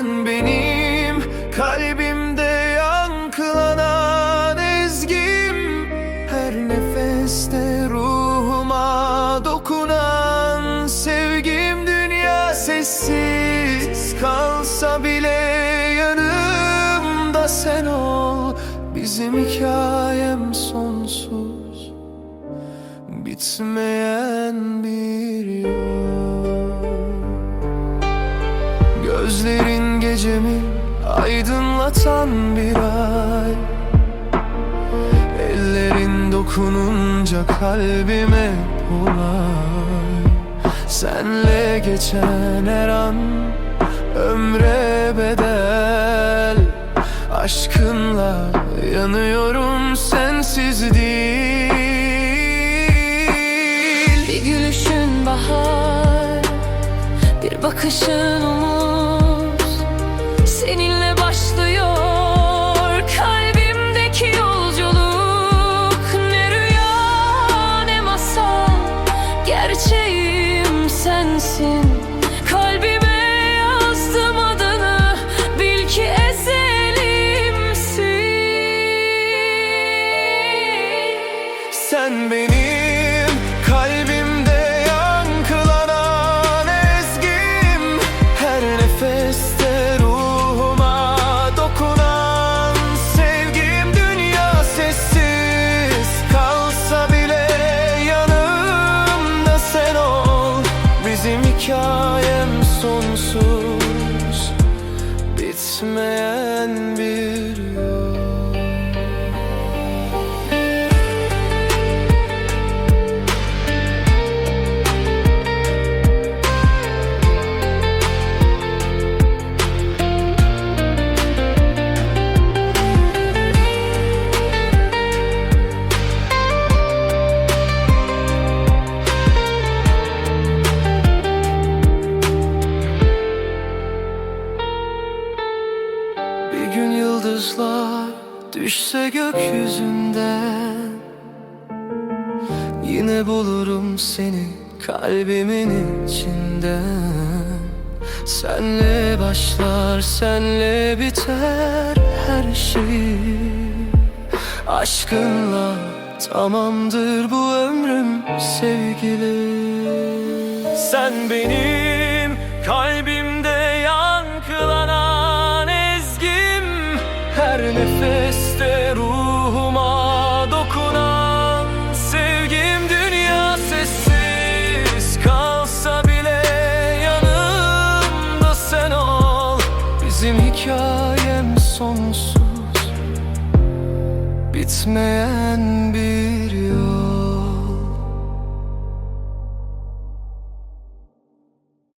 sen benim Kalbimde yankılanan ezgim. Her nefeste ruhuma dokunan Sevgim. Dünya sessiz kalsa bile Yanımda sen ol. Bizim hikayem sonsuz. Bitmeyen bir yol gecemi aydınlatan bir ay. Ellerin dokununca kalbime olay Senle geçen her an ömre bedel. Aşkınla yanıyorum sensiz değil. Bir gülüşün bahar Bir bakışın umut Seninle başlıyor bitmeyen Bir gün yıldızlar düşse gökyüzünden Yine bulurum seni kalbimin içinden. Senle başlar, senle biter her şey. Aşkınla tamamdır bu ömrüm sevgili. Sen benim Her nefeste ruhuma dokunan sevgim Dünya sessiz kalsa bile yanımda sen ol. Bizim hikayem sonsuz bitmeyen bir